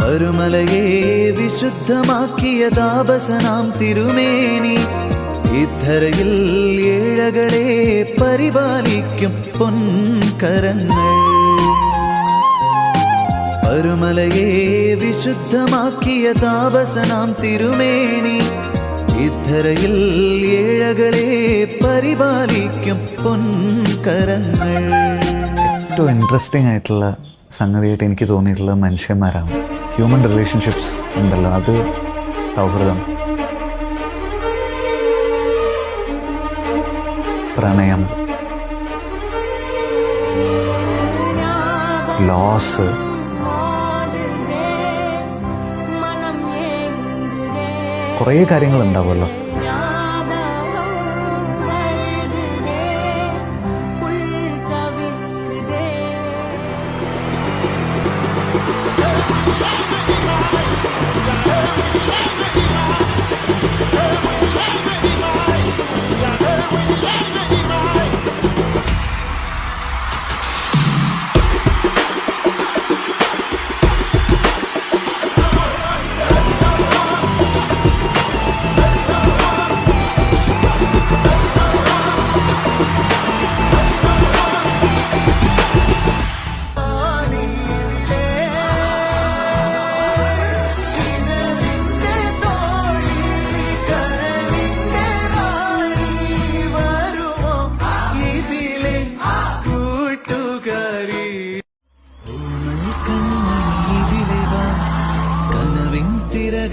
പരുമലയെ വിശുദ്ധമാക്കിയ താപസനാം തിരുമേനി ഇത്തരയിൽ ഏഴകളെ പരിപാലിക്കും പൊൻകരങ്ങൾ. പരുമലയെ വിശുദ്ധമാക്കിയ താപസനാം തിരുമേനി ഇത്തരയിൽ ഏഴകളെ പരിപാലിക്കും പൊൻകരങ്ങൾ. ഏറ്റവും ഇൻട്രസ്റ്റിംഗ് ആയിട്ടുള്ള സംഗതിയായിട്ട് എനിക്ക് തോന്നിയിട്ടുള്ളത് മനുഷ്യന്മാരാണ്. ഹ്യൂമൻ റിലേഷൻഷിപ്സ് ഉണ്ടല്ലോ അത് സൗഹൃദം. പ്രണയം. ലോസ് കുറേ കാര്യങ്ങൾ ഉണ്ടാവുമല്ലോ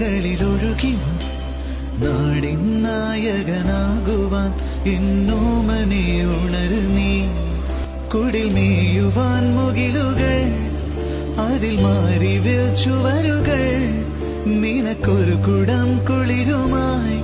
കരകളിലൊഴുകിയും നാടിൻ നായകനാകുവാൻ എന്നോമനെ ഉണരു നീ കുടിൽ മേയുവാൻ മുകിലുകൾ അതിൽ മാറി ചുവരുകൾ നിനക്കൊരു കുടം കുളിരുമായി.